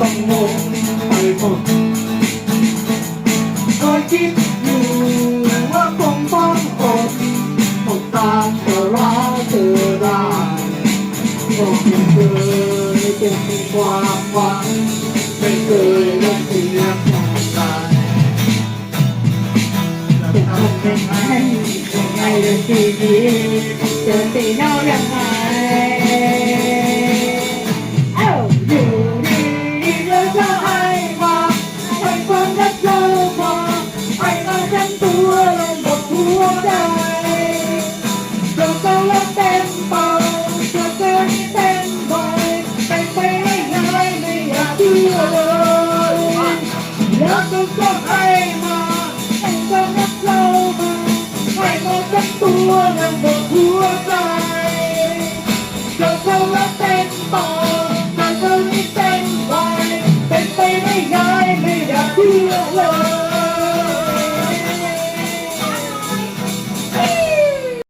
ต้องงงไปหมดคอยคิดอยู่ว่าคงต้องอดอดตามแต่รักเธอได้ก็ยังเคยเป็นความหวังไม่เคยลงเสียงความตายจะทำยังไงยังไงเรื่องชีวิตจะตีเน่ายังไง วและหมดหัวใจเราก็รักเต็มปาเราก็นี่เต็มใบเป็นไปไม่ง่ายไม่อ